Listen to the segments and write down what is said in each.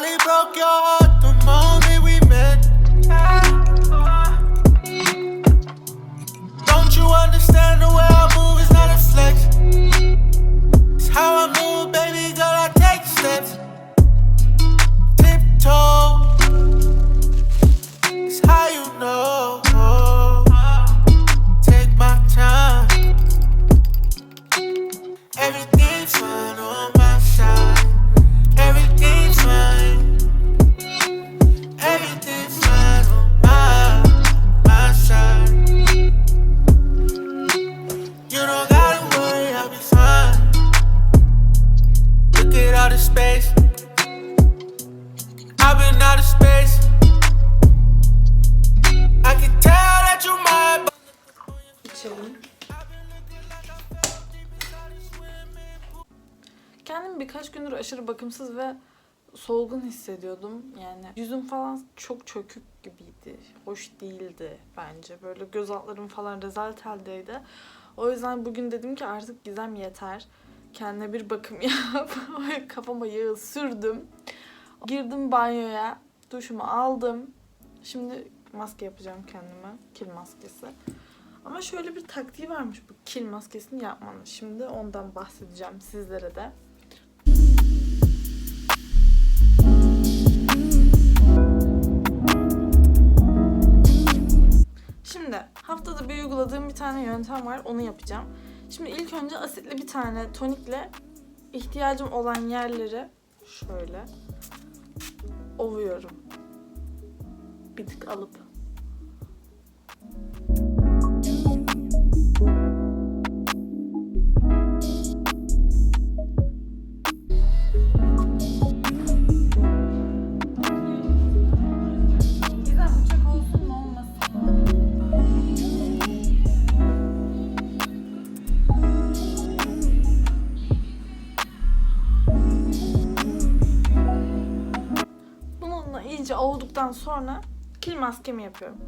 Probably broke your heart the moment bakımsız ve solgun hissediyordum. Yani yüzüm falan çok çökük gibiydi. Hoş değildi bence. Böyle göz altlarım falan rezalet haldeydi. O yüzden bugün dedim ki artık Gizem yeter. Kendine bir bakım yap. Kafama yağı sürdüm. Girdim banyoya. Duşumu aldım. Şimdi maske yapacağım kendime. Kil maskesi. Ama şöyle bir taktiği varmış bu kil maskesini yapmanın. Şimdi ondan bahsedeceğim sizlere de. Haftada bir uyguladığım bir tane yöntem var. Onu yapacağım. Şimdi ilk önce asitli bir tane tonikle ihtiyacım olan yerleri şöyle ovuyorum. Bir tık alıp iyice ovduktan sonra kil maskemi yapıyorum.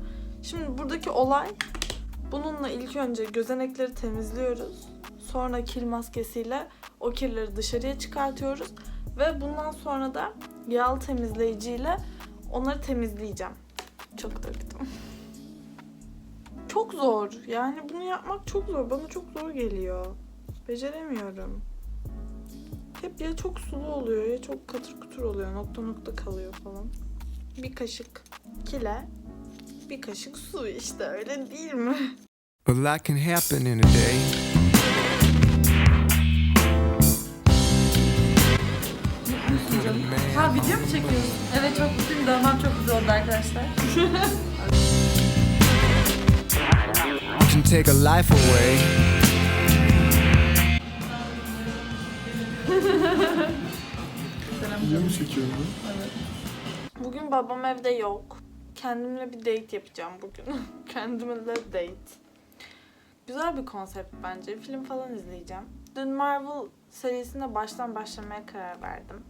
Şimdi buradaki olay bununla ilk önce gözenekleri temizliyoruz. Sonra kil maskesiyle o kirleri dışarıya çıkartıyoruz. Ve bundan sonra da yağlı temizleyiciyle onları temizleyeceğim. Çok döktüm. Çok zor. Yani bunu yapmak çok zor. Bana çok zor geliyor. Beceremiyorum. Hep ya çok sulu oluyor ya çok katır kutur oluyor. Nokta nokta kalıyor falan. Bir kaşık kile, bir kaşık su işte öyle değil mi? A lot can happen in a day. Ha video mu çekiyorsun? Evet çok mutluyum. Dövmem çok güzel oldu arkadaşlar. Can take a life away. Video mu çekiyorum Bugün babam evde yok. Kendimle bir date yapacağım bugün. Kendimle date. Güzel bir konsept bence. Film falan izleyeceğim. Dün Marvel serisine baştan başlamaya karar verdim.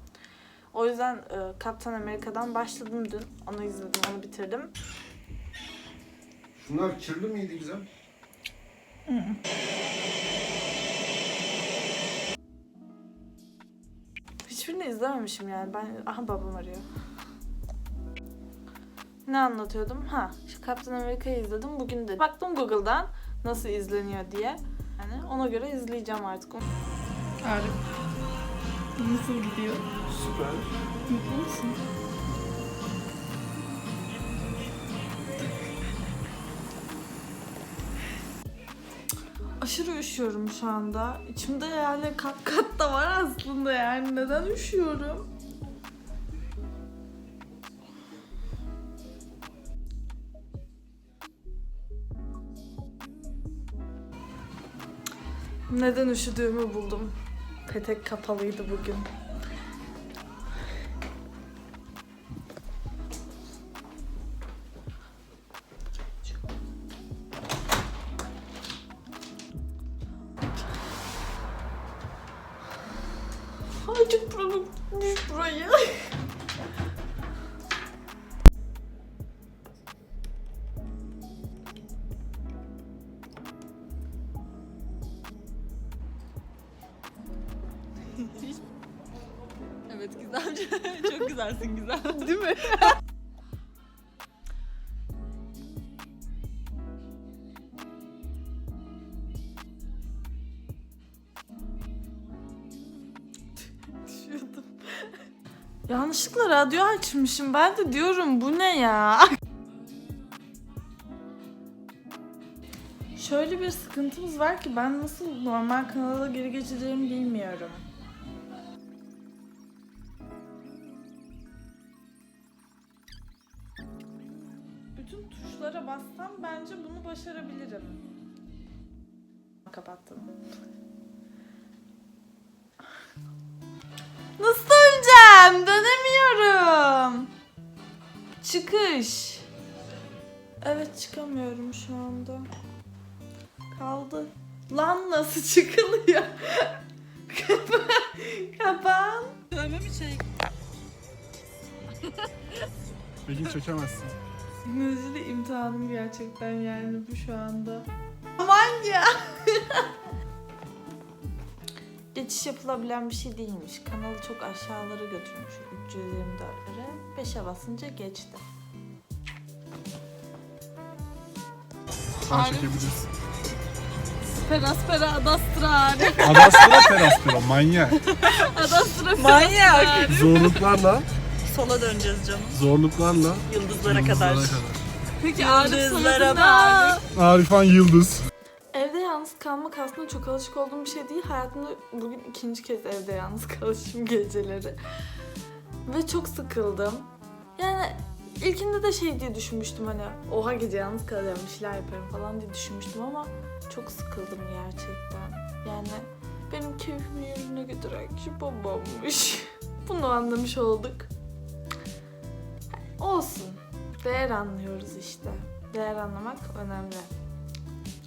O yüzden e, Kaptan Amerika'dan başladım dün. Onu izledim, onu bitirdim. Şunlar kirli miydi güzel? Hiçbirini izlememişim yani. Ben aha babam arıyor. Ne anlatıyordum? Ha, şu Kaptan Amerika'yı izledim bugün de. Baktım Google'dan nasıl izleniyor diye. Yani ona göre izleyeceğim artık. Arif. Nasıl gidiyor? Süper. Mutlu musun? Aşırı üşüyorum şu anda. İçimde yani kat kat da var aslında yani. Neden üşüyorum? Neden üşüdüğümü buldum. Petek kapalıydı bugün. Buram gitmiş burayı. Evet Gizem. Çok güzelsin Gizem. Değil mi? Düşüyordum. Yanlışlıkla radyo açmışım. Ben de diyorum bu ne ya? Şöyle bir sıkıntımız var ki ben nasıl normal kanala geri geçeceğimi bilmiyorum. Bütün tuşlara bassam bence bunu başarabilirim. Kapattım. Nasıl döneceğim? Dönemiyorum. Çıkış. Evet çıkamıyorum şu anda. Kaldı. Lan nasıl çıkılıyor? Kapan. Kapan. Dövme mi çek? Peki çekemezsin. Teknolojide imtihanım gerçekten yani bu şu anda. Aman ya. Geçiş yapılabilen bir şey değilmiş. Kanalı çok aşağılara götürmüş. 324'lere. 5'e basınca geçti. Sen çekebilirsin. Peraspera adastrare. Adastra terastra manyak. Adastra Manyak. Zorluklarla, Sola döneceğiz canım. zorluklarla Yıldızlara kadar. Peki Arif Yıldızlara sonrasında bak. Arifan Yıldız. Evde yalnız kalmak aslında çok alışık olduğum bir şey değil. Hayatımda bugün ikinci kez evde yalnız kalışım geceleri. Ve çok sıkıldım. Yani ilkinde de şey diye düşünmüştüm hani oha gece yalnız kalacağım bir şeyler yaparım falan diye düşünmüştüm ama çok sıkıldım gerçekten. Yani benim keyfimi yerine götüren kişi babammış. Bunu anlamış olduk. Olsun. Değer anlıyoruz işte. Değer anlamak önemli.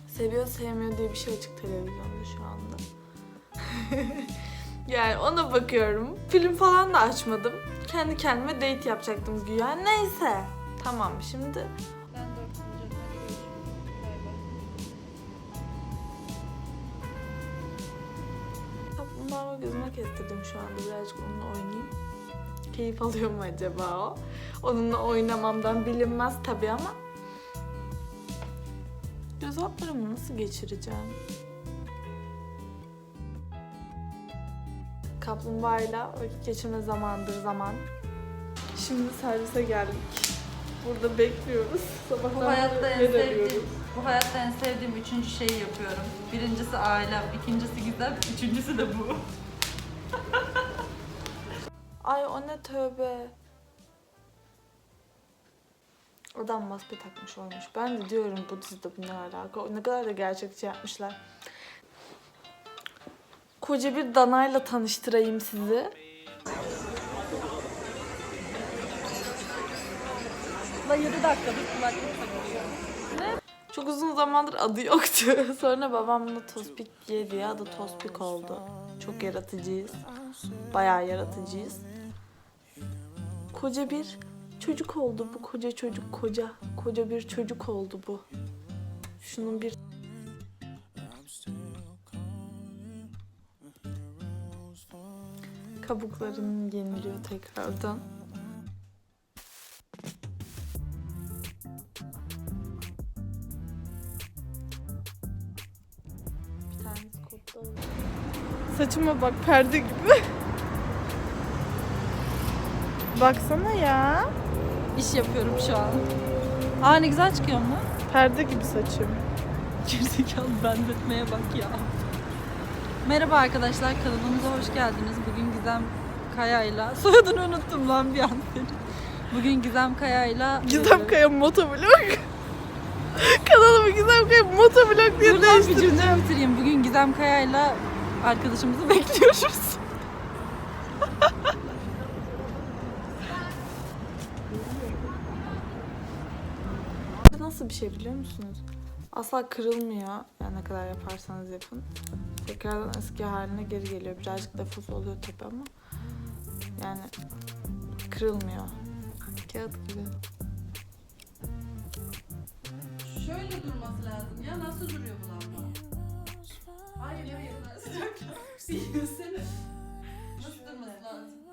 Seviyor sevmiyor diye bir şey açık televizyonda şu anda. yani ona bakıyorum. Film falan da açmadım. Kendi kendime date yapacaktım güya. Neyse. Tamam şimdi. Ben Kaplumbağamı gözüme kestirdim şu anda. Birazcık onunla oynayayım. Keyif alıyor mu acaba o? Onunla oynamamdan bilinmez tabii ama. Göz altlarımı nasıl geçireceğim? Kaplumbağayla vakit geçirme zamandır zaman. Şimdi servise geldik. Burada bekliyoruz. Sabahtan Bu hayatta en sevdiğim, bu hayatta en sevdiğim üçüncü şeyi yapıyorum. Birincisi ailem, ikincisi Gizem, üçüncüsü de bu. Ay o ne tövbe. Adam maske takmış olmuş. Ben de diyorum bu dizide bu ne alaka? Ne kadar da gerçekçi yapmışlar. Koca bir danayla tanıştırayım sizi. La 7 dakikadır kulaklık takıyorum. Çok uzun zamandır adı yoktu. Sonra babam bunu Tospik diye diye adı Tospik oldu. Çok yaratıcıyız. Bayağı yaratıcıyız. Koca bir çocuk oldu bu. Koca çocuk koca. Koca bir çocuk oldu bu. Şunun bir kabuklarının yeniliyor tekrardan. Saçıma bak perde gibi. Baksana ya. İş yapıyorum şu an. Aa ne güzel çıkıyor mu? Perde gibi saçım. Gerizekalı benzetmeye bak ya. Merhaba arkadaşlar kanalımıza hoş geldiniz. Bugün Gizem Kaya'yla soyadını unuttum lan bir an. Bugün Gizem Kaya'yla Gizem Kaya motovlog. Kanalımı Gizem Kaya motovlog diye Dur lan bir cümle bitireyim. Bugün Gizem Kaya'yla arkadaşımızı bekliyoruz. Nasıl bir şey biliyor musunuz? Asla kırılmıyor. Yani ne kadar yaparsanız yapın. Tekrardan eski haline geri geliyor. Birazcık defos oluyor tabii ama. Yani kırılmıyor. Kağıt gibi. Şöyle durması lazım ya. Nasıl duruyor bu lamba? Hayır hayır. Nasıl Bir yürüsene. Nasıl durması lazım?